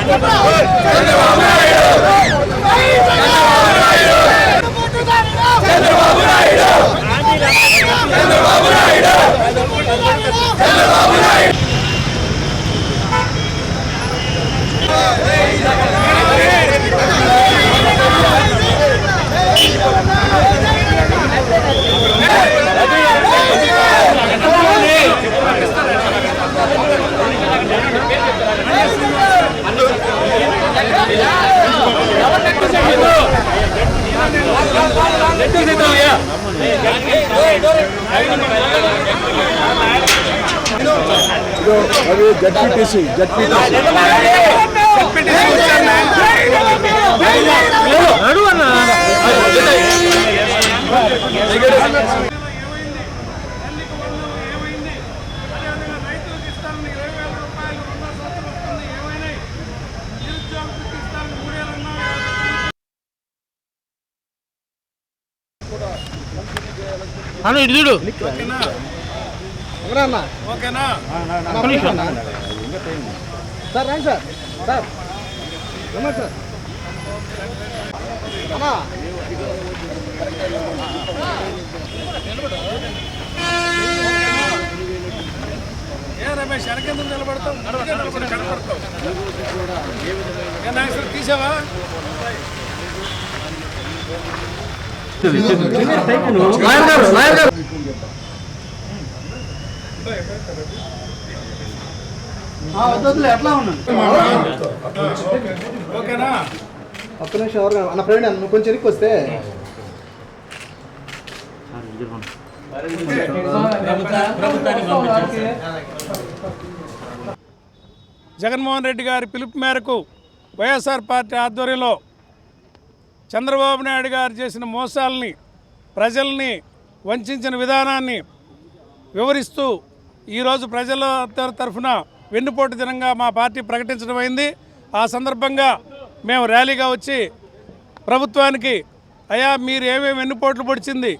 తల్లికి వందనం ఏమైంది అదేవిధంగా కూడా అన్న ఇటు చూడు. సార్ రండి సార్ సార్ రమ్మని సార్ అమ్మా ఏ రమేష్ వెనకెందుకు నిలబడతావు అందుకే నిలబడి కనపడతావు ఏ నాగేశ్వర తీసావా ఎట్లా ఉన్నాను ఒక్క నిమిషం ఎవరు అన్న ఫ్రెండ్ నువ్వు కొంచెం ఎనికి వస్తే జగన్మోహన్ రెడ్డి గారి పిలుపు మేరకు వైఎస్ఆర్ పార్టీ ఆధ్వర్యంలో చంద్రబాబు నాయుడు గారు చేసిన మోసాలని ప్రజల్ని వంచిన విధానాన్ని వివరిస్తూ ఈరోజు ప్రజల తరఫున వెన్నుపోటు దినంగా మా పార్టీ ప్రకటించడం అయింది. ఆ సందర్భంగా మేము ర్యాలీగా వచ్చి ప్రభుత్వానికి అయ్యా మీరు ఏమేమి వెన్నుపోట్లు పొడిచింది?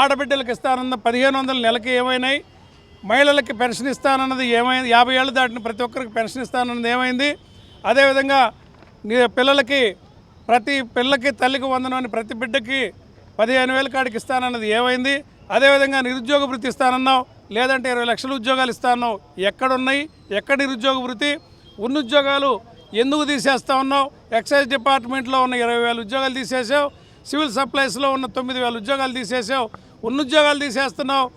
ఆడబిడ్డలకు ఇస్తానన్న పదిహేను వందల నెలకి ఏమైనాయి? మహిళలకి పెన్షన్ ఇస్తానన్నది ఏమైంది యాభై ఏళ్ళు దాటిన ప్రతి ఒక్కరికి పెన్షన్ ఇస్తానన్నది ఏమైంది? అదేవిధంగా నీ పిల్లలకి ప్రతి పిల్లకి తల్లికి వందనమని ప్రతి బిడ్డకి పదిహేను వేల కాడికి ఇస్తానన్నది ఏమైంది? అదేవిధంగా నిరుద్యోగ వృత్తి ఇస్తానన్నావు లేదంటే ఇరవై లక్షల ఉద్యోగాలు ఇస్తానన్నావు. ఎక్కడున్నాయి? ఎక్కడ నిరుద్యోగ వృత్తి? ఉన్న ఉద్యోగాలు ఎందుకు తీసేస్తా ఉన్నావు? ఎక్సైజ్ డిపార్ట్మెంట్లో ఉన్న ఇరవై వేల ఉద్యోగాలు తీసేసావు సివిల్ సప్లైస్లో ఉన్న తొమ్మిది వేల ఉద్యోగాలు తీసేసావు ఉన్న ఉద్యోగాలు తీసేస్తున్నావు.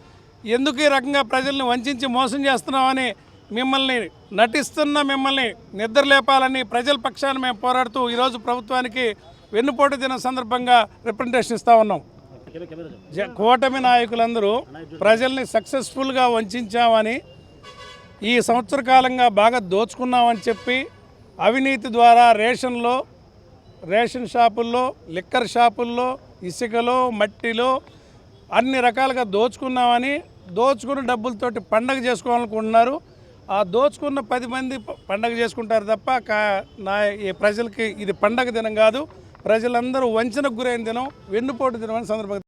ఎందుకు ఈ రకంగా ప్రజల్ని వంచి మోసం చేస్తున్నామని మిమ్మల్ని నటిస్తున్న మిమ్మల్ని నిద్రలేపాలని ప్రజల పక్షాన్ని మేము పోరాడుతూ ఈరోజు ప్రభుత్వానికి వెన్నుపోటు దినం సందర్భంగా రిప్రజెంటేషన్ ఇస్తూ ఉన్నాం. జ- కూటమి నాయకులందరూ ప్రజల్ని సక్సెస్ఫుల్గా వంచామని ఈ సంవత్సర కాలంగా బాగా దోచుకున్నామని చెప్పి అవినీతి ద్వారా రేషన్లో రేషన్ షాపుల్లో లిక్కర్ షాపుల్లో ఇసుకలో మట్టిలో అన్ని రకాలుగా దోచుకున్నామని దోచుకున్న డబ్బులతోటి పండగ చేసుకోవాలనుకుంటున్నారు. ఆ దోచుకున్న పది మంది పండగ చేసుకుంటారు తప్ప కా నా ఈ ప్రజలకి ఇది పండగ దినం కాదు. ప్రజలందరూ వంచనకు గురైన దినం వెన్నుపోటు దినం అని సందర్భంగా